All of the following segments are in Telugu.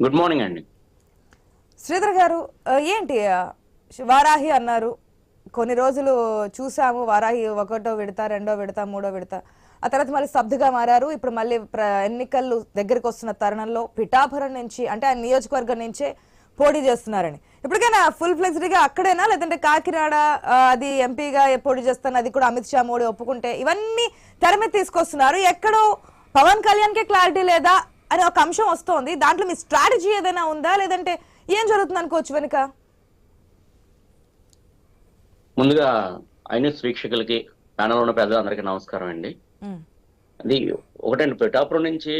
గుడ్ మార్నింగ్ అండి. శ్రీధర్ గారు ఏంటి వారాహి అన్నారు కొన్ని రోజులు చూసాము వారాహి ఒకటో విడత రెండో విడత మూడో విడత. ఆ తర్వాత మళ్ళీ స్తబ్దుగా మారారు ఇప్పుడు మళ్ళీ ఎన్నికలు దగ్గరికి వస్తున్న తరుణంలో పిఠాపురం నుంచి అంటే ఆ నియోజకవర్గం నుంచే పోటీ చేస్తున్నారని. ఇప్పటికైనా ఫుల్ ఫ్లెక్సిడ్గా అక్కడేనా? లేదంటే కాకినాడ అది ఎంపీగా పోటీ చేస్తాను అది కూడా అమిత్ షా మోడీ ఒప్పుకుంటే ఇవన్నీ తెర మీద తీసుకొస్తున్నారు. ఎక్కడో పవన్ కళ్యాణ్కే క్లారిటీ లేదా అని ఒక అంశం వస్తోంది. దాంట్లో మీ స్ట్రాటజీ ఏదైనా ఉందా? లేదంటే ఏం జరుగుతుంది అనుకోవచ్చు వెనుక? ముందుగా ఐన్యూస్ వీక్షకులకి ప్యానల్ ఉన్న పెద్దలందరికీ నమస్కారం అండి. అది ఒకటండి. పిఠాపురం నుంచి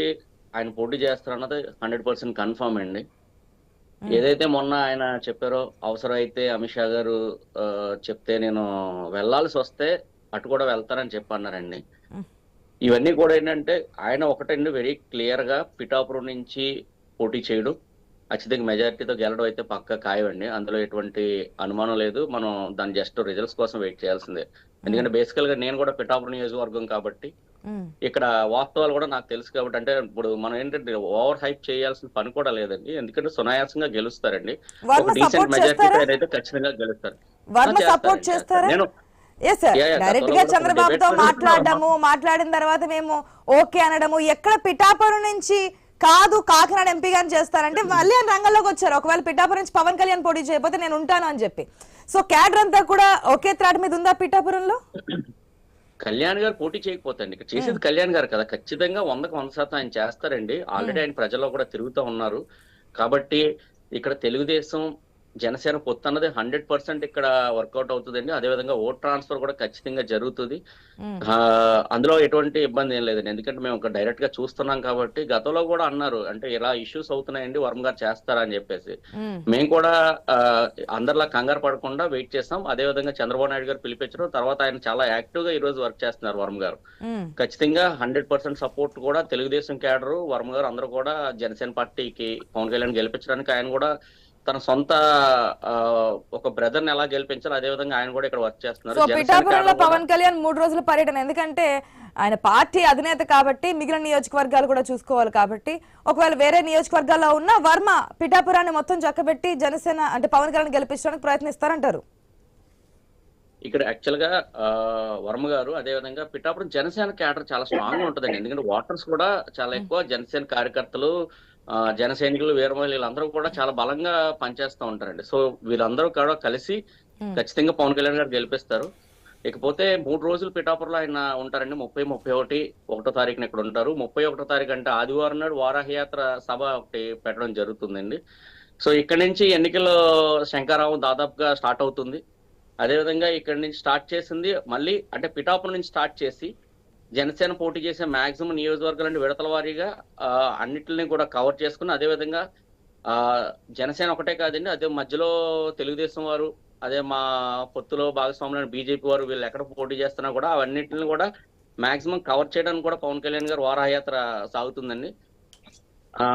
ఆయన పోటీ చేస్తారన్నది హండ్రెడ్ పర్సెంట్ కన్ఫర్మ్ అండి. ఏదైతే మొన్న ఆయన చెప్పారో అవసరమైతే అమిత్ షా గారు చెప్తే నేను వెళ్ళాల్సి వస్తే అటు కూడా వెళ్తానని చెప్పన్నారండి. ఇవన్నీ కూడా ఏంటంటే ఆయన ఒకటండి వెరీ క్లియర్గా పిఠాపురం నుంచి పోటీ చేయడం. ఖచ్చితంగా మెజారిటీతో గెలడం అయితే పక్క ఖాయమండి. అందులో ఎటువంటి అనుమానం లేదు. మనం దాని జస్ట్ రిజల్ట్స్ కోసం వెయిట్ చేయాల్సిందే. ఎందుకంటే బేసికల్గా నేను కూడా పిఠాపురం నియోజకవర్గం కాబట్టి ఇక్కడ వాస్తవాలు కూడా నాకు తెలుసు కాబట్టి అంటే ఇప్పుడు మనం ఏంటంటే ఓవర్ హైప్ చేయాల్సిన పని కూడా లేదండి. ఎందుకంటే సునాయాసంగా గెలుస్తారండి. ఒక డీసెంట్ మెజారిటీ? అయితే ఖచ్చితంగా గెలుస్తారు. నేను డైరెక్ట్గా చంద్రబాబుతో మాట్లాడడము మాట్లాడిన తర్వాత మేము ఓకే అనడము. ఎక్కడ పిఠాపురం నుంచి కాదు కాకినాడ ఎంపీ గాని చేస్తారంటే మళ్ళీ ఆయన రంగంలోకి వచ్చారు. ఒకవేళ పిఠాపురం నుంచి పవన్ కళ్యాణ్ పోటీ చేయకపోతే నేను ఉంటాను అని చెప్పి. సో క్యాడర్ అంతా కూడా ఒకే త్రాటి మీద ఉందా పిఠాపురంలో? కళ్యాణ్ గారు పోటీ చేయకపోతండి ఇక్కడ చేసేది కళ్యాణ్ గారు కదా. ఖచ్చితంగా వందకు వంద శాతం ఆయన చేస్తారండి. ఆల్రెడీ ఆయన ప్రజల్లో కూడా తిరుగుతూ ఉన్నారు. కాబట్టి ఇక్కడ తెలుగుదేశం జనసేన పొత్తు అన్నది హండ్రెడ్ పర్సెంట్ ఇక్కడ వర్కౌట్ అవుతుందండి. అదేవిధంగా ఓట్ ట్రాన్స్ఫర్ కూడా ఖచ్చితంగా జరుగుతుంది. అందులో ఎటువంటి ఇబ్బంది ఏం లేదండి. ఎందుకంటే మేము ఒక డైరెక్ట్గా చూస్తున్నాం కాబట్టి గతంలో కూడా అన్నారు. అంటే ఇలా ఇష్యూస్ అవుతున్నాయండి వర్మ గారు చేస్తారా అని చెప్పేసి. మేము. కూడా అందరిలా కంగారు పడకుండా వెయిట్ చేస్తాం. అదే విధంగా చంద్రబాబు నాయుడు గారు పిలిపించడం తర్వాత ఆయన చాలా యాక్టివ్గా ఈ రోజు వర్క్ చేస్తున్నారు వర్మ గారు. ఖచ్చితంగా హండ్రెడ్ పర్సెంట్ సపోర్ట్ కూడా తెలుగుదేశం క్యాడరు వర్మ గారు అందరూ కూడా జనసేన పార్టీకి పవన్ కళ్యాణ్ గెలిపించడానికి ఆయన కూడా తన సొంత ఒక బ్రదర్ని ఎలా గెలిపించాలి అదే విధంగా ఆయన కూడా ఇక్కడ వర్క్ చేస్తున్నారు. పిఠాపురంలో పవన్ కళ్యాణ్ మూడు రోజుల పర్యటన. ఎందుకంటే ఆయన పార్టీ అధినేత కాబట్టి మిగిలిన నియోజకవర్గాలు కూడా చూసుకోవాలి కాబట్టి. ఒకవేళ వేరే నియోజకవర్గాల్లో ఉన్న వర్మ పిఠాపురాన్ని మొత్తం చక్కబెట్టి జనసేన అంటే పవన్ కళ్యాణ్ గెలిపించడానికి ప్రయత్నిస్తారంటారు. ఇక్కడ యాక్చువల్గా వర్మ గారు అదే విధంగా పిఠాపురం జనసేన క్యాడర్ చాలా స్ట్రాంగ్గా ఉంటుందండి. ఎందుకంటే ఓటర్స్ కూడా చాలా ఎక్కువ జనసేన కార్యకర్తలు జన సైనికులు వీరమహిళలు వీళ్ళందరూ కూడా చాలా బలంగా పనిచేస్తూ ఉంటారండి. సో వీళ్ళందరూ కూడా కలిసి. ఖచ్చితంగా పవన్ కళ్యాణ్ గారు గెలిపిస్తారు. ఇకపోతే మూడు రోజులు పిఠాపురంలో ఆయన ఉంటారండి. ముప్పై ముప్పై ఒకటి ఒకటో తారీఖున ఇక్కడ ఉంటారు. ముప్పై ఒకటో తారీఖు అంటే ఆదివారం నాడు వారాహయాత్ర సభ ఒకటి పెట్టడం జరుగుతుందండి. సో ఇక్కడ నుంచి ఎన్నికల శంకారావం దాదాపుగా స్టార్ట్ అవుతుంది. అదేవిధంగా ఇక్కడ నుంచి స్టార్ట్ చేసింది మళ్ళీ అంటే పిఠాపురం నుంచి స్టార్ట్ చేసి జనసేన పోటీ చేసే మాక్సిమం నియోజకవర్గాలంటే విడతల వారీగా అన్నిటిని కూడా కవర్ చేసుకుని అదేవిధంగా ఆ, జనసేన ఒకటే కాదండి అదే మధ్యలో తెలుగుదేశం వారు అదే మా పొత్తులో భాగస్వాములైన బీజేపీ వారు వీళ్ళు ఎక్కడ పోటీ చేస్తున్నా కూడా అవన్నిటిని కూడా మాక్సిమం కవర్ చేయడానికి కూడా పవన్ కళ్యాణ్ గారు వారాయాత్ర సాగుతుందండి. ఆ,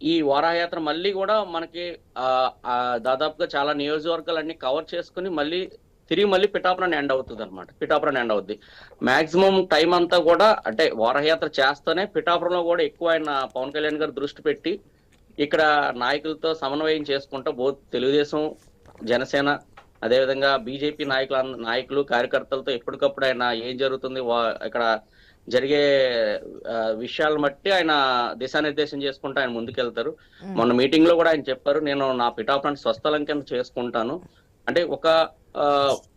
ఈ వారాయాత్ర మళ్ళీ కూడా మనకి ఆ, దాదాపుగా చాలా నియోజకవర్గాలన్నీ కవర్ చేసుకుని మళ్ళీ తిరిగి మళ్ళీ పిఠాపురం ఎండ్ అవుతుంది అనమాట పిఠాపురం ఎండ్ అవుద్ది. మాక్సిమం టైం అంతా కూడా అంటే వారయాత్ర చేస్తూనే పిఠాపురంలో కూడా ఎక్కువ ఆయన పవన్ కళ్యాణ్ గారు దృష్టి పెట్టి ఇక్కడ నాయకులతో సమన్వయం చేసుకుంటూ బోత్ తెలుగుదేశం జనసేన అదేవిధంగా బీజేపీ నాయకుల నాయకులు కార్యకర్తలతో ఎప్పటికప్పుడు ఆయన ఏం జరుగుతుంది ఇక్కడ జరిగే విషయాలను బట్టి ఆయన దిశానిర్దేశం చేసుకుంటూ ఆయన ముందుకెళ్తారు. మొన్న మీటింగ్లో కూడా ఆయన చెప్పారు నేను నా పిఠాపురం స్వస్థలం కింద చేసుకుంటాను. అంటే ఒక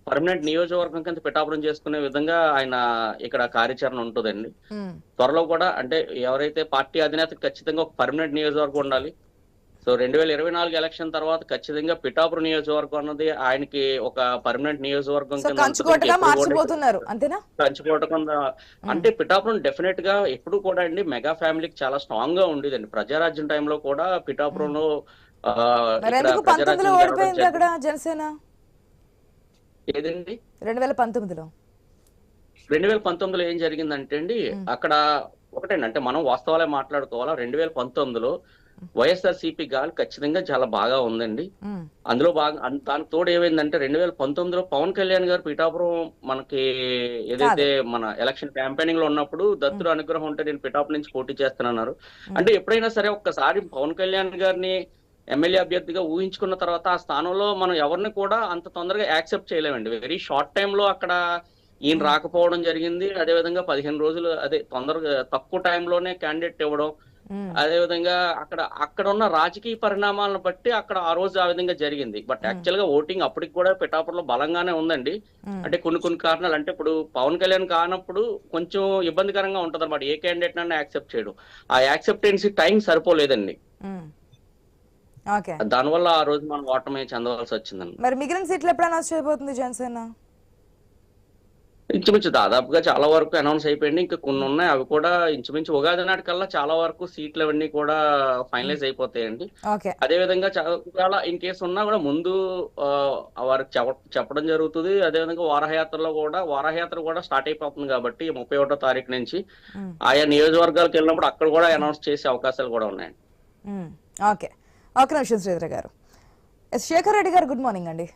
పర్మనెంట్ నియోజకవర్గం కింద పిఠాపురం చేసుకునే విధంగా ఆయన ఇక్కడ కార్యాచరణ ఉంటుందండి. త్వరలో కూడా అంటే ఎవరైతే పార్టీ అధినేత ఖచ్చితంగా ఒక పర్మనెంట్ నియోజకవర్గం ఉండాలి. సో రెండు వేల ఇరవై నాలుగు ఎలక్షన్ తర్వాత ఖచ్చితంగా పిఠాపురం నియోజకవర్గం అన్నది ఆయనకి ఒక పర్మనెంట్ నియోజకవర్గం కింద అంటే పిఠాపురం డెఫినెట్గా ఎప్పుడు కూడా అండి మెగా ఫ్యామిలీకి చాలా స్ట్రాంగ్గా ఉండేదండి. ప్రజారాజ్యం టైంలో కూడా పిఠాపురంలో ఆ, మరి ఇక్కడ ఎందుకు పంతొమ్మిదిలో ప్రజారాజ్యం జరగడం ఓడిపోయింది జరిగింది. అక్కడ జనసేన ఏదండి? రెండు వేల పంతొమ్మిదిలో. రెండు వేల పంతొమ్మిదిలో ఏం జరిగిందంటే అండి అక్కడ ఒకటేండి అంటే మనం వాస్తవాలే మాట్లాడుకోవాలా రెండు వేల పంతొమ్మిదిలో వైఎస్ఆర్సీపీ గాలి ఖచ్చితంగా చాలా బాగా ఉందండి. అందులో బాగా దానికి తోడు ఏమైందంటే రెండు వేల పంతొమ్మిదిలో పవన్ కళ్యాణ్ గారు పిఠాపురం మనకి ఏదైతే మన ఎలక్షన్ క్యాంపెయినింగ్లో ఉన్నప్పుడు దత్తుడు అనుగ్రహం ఉంటే నేను పిఠాపురం నుంచి పోటీ చేస్తానన్నారు. అంటే ఎప్పుడైనా సరే ఒక్కసారి పవన్ కళ్యాణ్ గారిని ఎమ్మెల్యే అభ్యర్థిగా ఊహించుకున్న తర్వాత ఆ స్థానంలో మనం ఎవరిని కూడా అంత తొందరగా యాక్సెప్ట్ చేయలేమండి. వెరీ షార్ట్ టైం లో అక్కడ ఈయన రాకపోవడం జరిగింది. అదే విధంగా పదిహేను రోజులు అదే తొందరగా తక్కువ టైంలోనే క్యాండిడేట్ ఇవ్వడం. ఉమ్, అదే విధంగా అక్కడ అక్కడ ఉన్న రాజకీయ పరిణామాలను బట్టి అక్కడ ఆ రోజు ఆ విధంగా జరిగింది. బట్ యాక్చువల్గా ఓటింగ్ అప్పటికి కూడా పిఠాపురంలో బలంగానే ఉందండి. అంటే కొన్ని కొన్ని కారణాలు అంటే ఇప్పుడు పవన్ కళ్యాణ్ కానప్పుడు కొంచెం ఇబ్బందికరంగా ఉంటది అనమాట ఏ క్యాండిడేట్ నన్ను యాక్సెప్ట్ చేయడం. ఆ యాక్సెప్టెన్సీ టైం సరిపోలేదండి. దానివల్ల ఆ రోజు మనం ఓటమి చెందవలసి వచ్చిందండి. మరి మిగిలిన సీట్లు ఎప్పుడు అనౌన్స్ చేయబోతుంది జనసేన? ఇంచుమించు దాదాపుగా చాలా వరకు అనౌన్స్ అయిపోయింది. ఇంకా కొన్ని ఉన్నాయి. అవి కూడా ఇంచుమించు ఉగాది నాటికల్లా చాలా వరకు సీట్లు అవన్నీ కూడా ఫైనలైజ్ అయిపోతాయండి. అదే విధంగా చ- ఒకవేళ ఇన్ కేసు ఉన్నా కూడా ముందు వారికి చెప్ప- చెప్పడం జరుగుతుంది. అదే విధంగా వారహయాత్రలో కూడా వారహయాత్ర కూడా స్టార్ట్ అయిపోతుంది కాబట్టి ముప్పై ఒకటో తారీఖు నుంచి ఆయా నియోజకవర్గాలకు వెళ్ళినప్పుడు అక్కడ కూడా అనౌన్స్ చేసే అవకాశాలు కూడా ఉన్నాయండి. ఓకే. ఓకే నిమిషం శ్రీధర్ గారు. ఎస్ శేఖర్ రెడ్డి గారు గుడ్ మార్నింగ్ అండి.